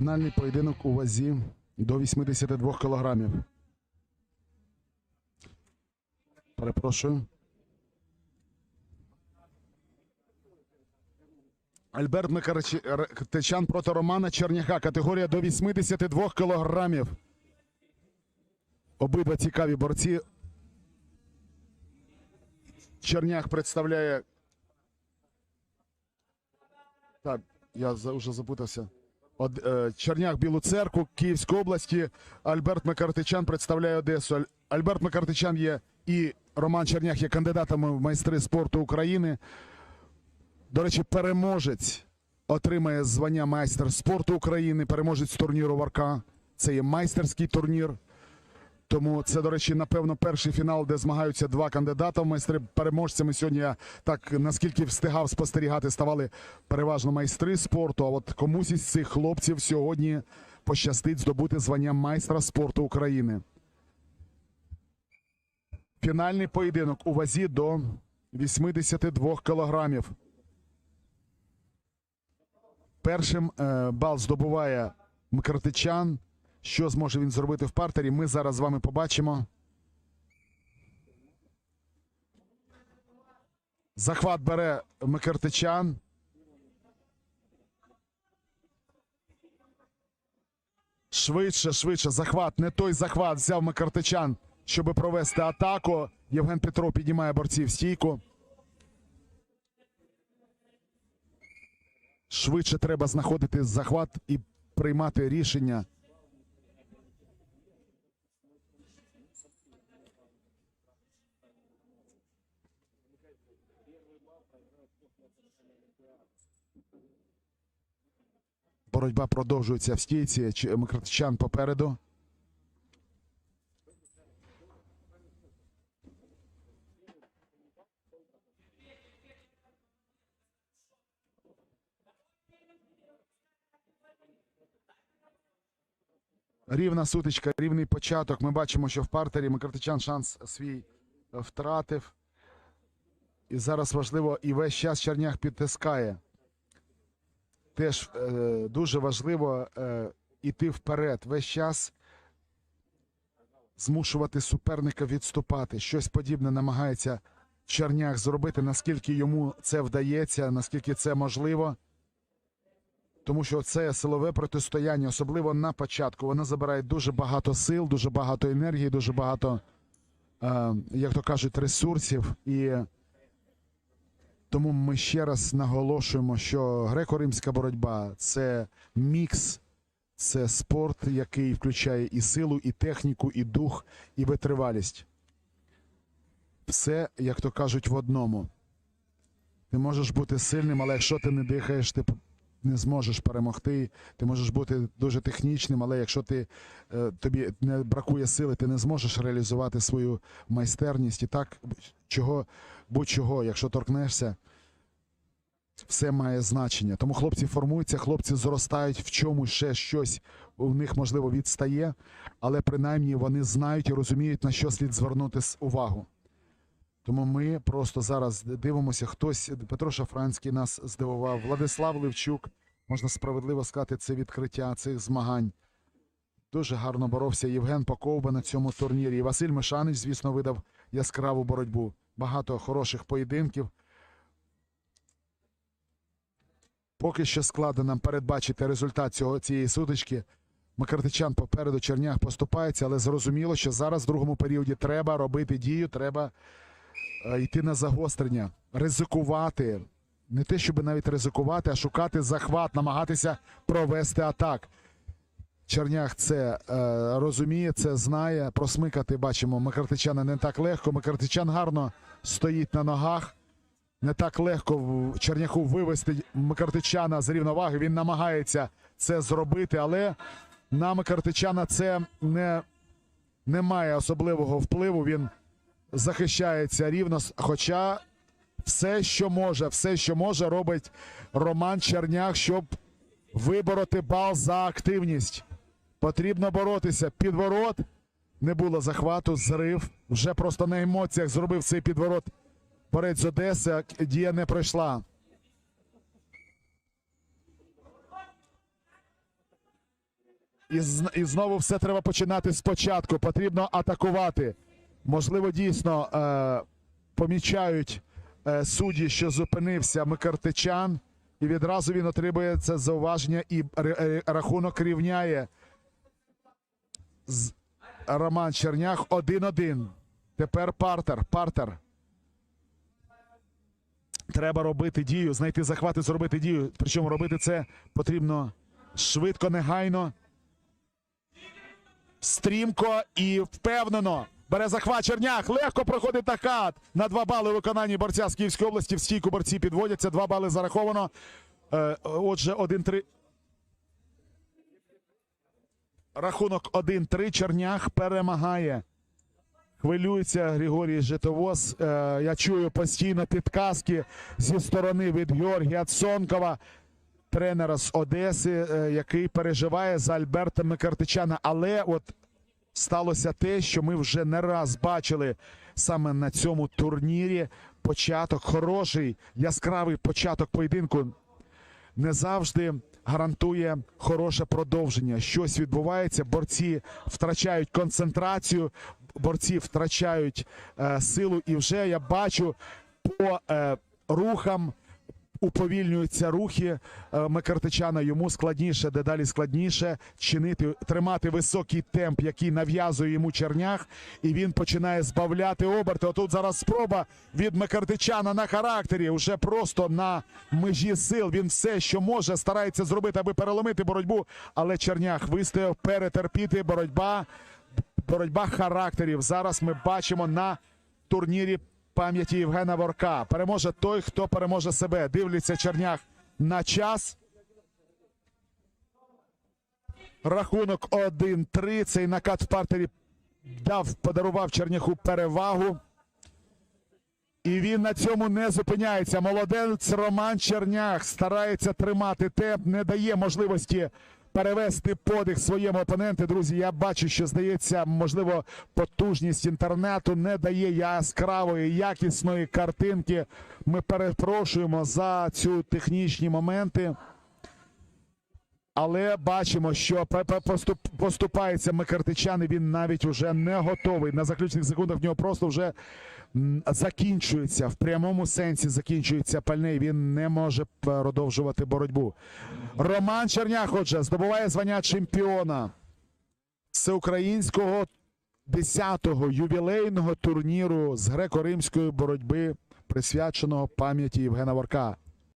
Фінальний поєдинок у вазі до 82 кілограмів. Перепрошую. Альберт Микарчан проти Романа Черняка. Категорія до 82 кілограмів. Обидва цікаві борці. Черняк представляє. Так, я вже запутався. Е, Білу церкву Київської області. Альберт Макартичан представляє Одесу. Альберт Макартичан є і Роман Чернях є кандидатами в майстри спорту України. До речі, переможець отримає звання майстер спорту України, переможець турніру Варка. Це є майстерський турнір. Тому це, до речі, напевно, перший фінал, де змагаються два кандидата в майстри. Переможцями сьогодні я так наскільки встигав спостерігати, ставали переважно майстри спорту. А от комусь із цих хлопців сьогодні пощастить здобути звання майстра спорту України. Фінальний поєдинок у вазі до 82 кілограмів. Першим е, бал здобуває Мкртичан. Що зможе він зробити в партері? Ми зараз з вами побачимо. Захват бере Микартичан. Швидше, швидше. Захват. Не той захват взяв Микартичан, щоб провести атаку. Євген Петров піднімає борців стійку. Швидше треба знаходити захват і приймати рішення. Боротьба продовжується в стійці. Микротичан попереду. Рівна сутичка, рівний початок. Ми бачимо, що в партері Микротичан шанс свій втратив. І зараз важливо, і весь час Чернях підтискає теж е, дуже важливо е, іти вперед. Весь час змушувати суперника відступати. Щось подібне намагається Чернях зробити, наскільки йому це вдається, наскільки це можливо. Тому що це силове протистояння, особливо на початку, воно забирає дуже багато сил, дуже багато енергії, дуже багато, е, як то кажуть, ресурсів. І тому ми ще раз наголошуємо, що греко-римська боротьба це мікс, це спорт, який включає і силу, і техніку, і дух, і витривалість. Все, як то кажуть, в одному. Ти можеш бути сильним, але якщо ти не дихаєш, ти не зможеш перемогти. Ти можеш бути дуже технічним, але якщо ти, е, тобі не бракує сили, ти не зможеш реалізувати свою майстерність. І так, чого, будь-чого, якщо торкнешся, все має значення. Тому хлопці формуються, хлопці зростають, в чому ще щось у них можливо відстає, але принаймні вони знають і розуміють, на що слід звернути увагу. Тому ми просто зараз дивимося, хтось Петро Шафранський нас здивував, Владислав Левчук, можна справедливо сказати, це відкриття цих змагань. Дуже гарно боровся Євген Поковба на цьому турнірі. І Василь Мишанич, звісно, видав яскраву боротьбу. Багато хороших поєдинків. Поки що складно нам передбачити результат цього цієї сутички. Макартичан попереду Чернях поступається, але зрозуміло, що зараз в другому періоді треба робити дію, треба йти на загострення, ризикувати. Не те, щоб навіть ризикувати, а шукати захват, намагатися провести атак. Чернях це е, розуміє, це знає. Просмикати бачимо Макартичана не так легко. Макартичан гарно стоїть на ногах. Не так легко Черняху вивести Макартичана з рівноваги. Він намагається це зробити, але на Макартичана це не, не має особливого впливу. Він захищається рівно. Хоча все, що може, все, що може, робить Роман Чернях, щоб вибороти бал за активність. Потрібно боротися. Підворот. Не було захвату, зрив. Вже просто на емоціях зробив цей підворот. Борець з Одеси, дія не пройшла. І, і знову все треба починати спочатку. Потрібно атакувати. Можливо, дійсно е, помічають е, судді, що зупинився Микартичан, і відразу він отримує це зауваження і е, рахунок рівняє. З Роман Чернях 1-1. Тепер партер. Партер. Треба робити дію, знайти захват і зробити дію. Причому робити це потрібно швидко, негайно, стрімко і впевнено. Бере захват Чернях. Легко проходить накат. На два бали у виконанні борця з Київської області. В стійку борці підводяться. Два бали зараховано. Е, отже, 1-3. Рахунок 1-3. Чернях перемагає. Хвилюється Григорій Житовоз. Е, я чую постійно підказки зі сторони від Георгія Цонкова, тренера з Одеси, е, який переживає за Альберта Микартичана. Але от сталося те, що ми вже не раз бачили саме на цьому турнірі. Початок хороший, яскравий початок поєдинку не завжди гарантує хороше продовження. Щось відбувається, борці втрачають концентрацію, борці втрачають е, силу, і вже я бачу по е, рухам. Уповільнюються рухи е, Микартичана. Йому складніше, дедалі складніше чинити, тримати високий темп, який нав'язує йому чернях, і він починає збавляти оберти. Отут зараз спроба від Микартичана на характері, вже просто на межі сил. Він все, що може, старається зробити, аби переломити боротьбу. Але чернях вистояв перетерпіти боротьба, боротьба характерів. Зараз ми бачимо на турнірі пам'яті Євгена Ворка. Переможе той, хто переможе себе. Дивляться чернях на час. Рахунок 1-3. Цей накат в партері дав, подарував Черняху перевагу. І він на цьому не зупиняється. Молодець Роман Чернях старається тримати темп, не дає можливості перевести подих своєму опоненту. Друзі, я бачу, що здається, можливо, потужність інтернету не дає яскравої, якісної картинки. Ми перепрошуємо за ці технічні моменти. Але бачимо, що поступається Микартичан, і він навіть уже не готовий. На заключних секундах в нього просто вже закінчується в прямому сенсі. Закінчується пальний. Він не може продовжувати боротьбу. Роман Чернях, отже, здобуває звання чемпіона всеукраїнського 10-го ювілейного турніру з греко-римської боротьби, присвяченого пам'яті Євгена Ворка.